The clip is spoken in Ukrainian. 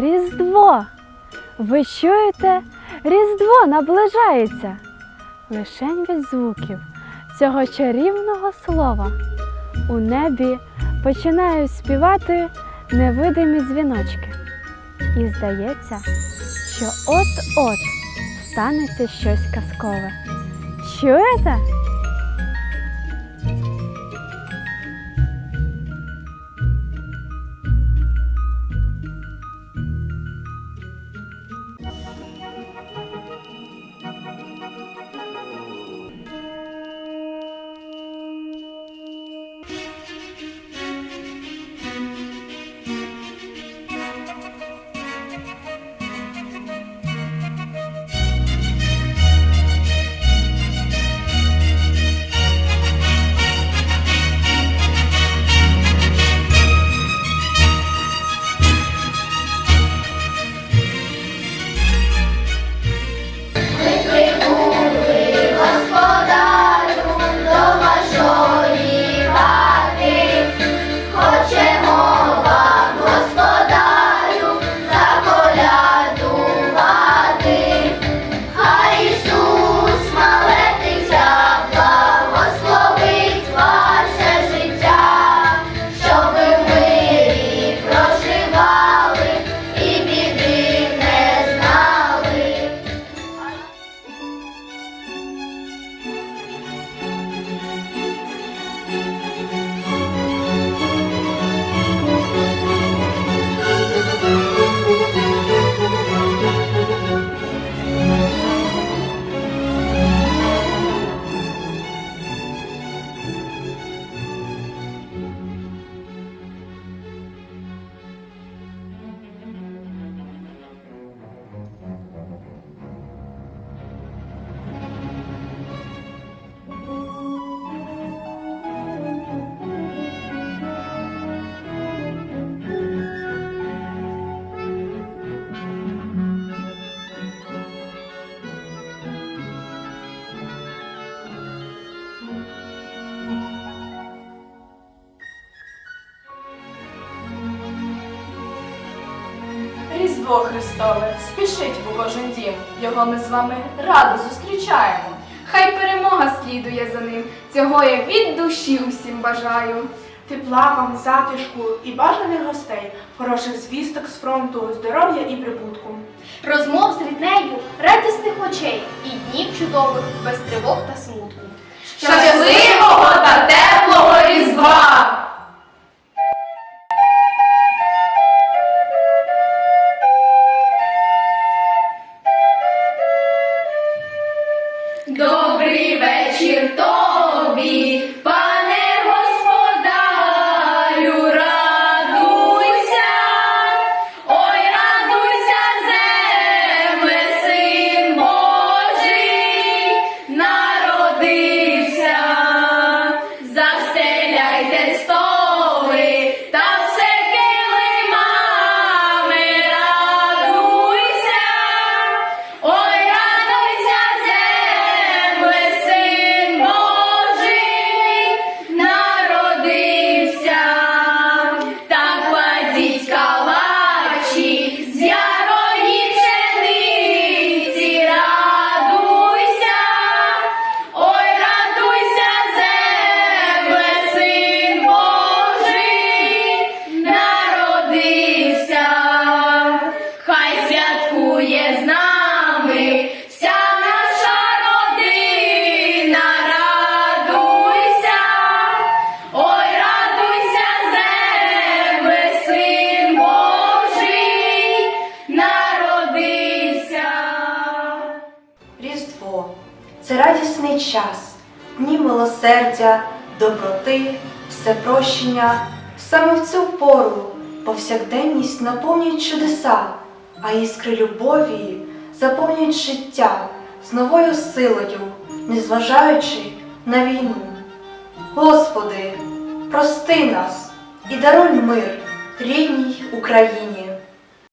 Різдво! Ви чуєте? Різдво наближається. Лишень від звуків цього чарівного слова. У небі починають співати невидимі дзвіночки. І здається, що от-от станеться щось казкове. Чуєте? Різдво Христове, спішить у кожен дім. Його ми з вами радо зустрічаємо. Хай перемога слідує за ним. Цього я від душі усім бажаю. Тепла вам, затишку і бажаних гостей, хороших звісток з фронту, здоров'я і прибутку. Розмов з ріднею, радісних очей і днів чудових без тривог та смутку. Різдво це радісний час, дні милосердя, доброти, всепрощення. Саме в цю пору повсякденність наповнюють чудеса, а іскри любові заповнюють життя з новою силою, незважаючи на війну. Господи, прости нас і даруй мир рідній Україні.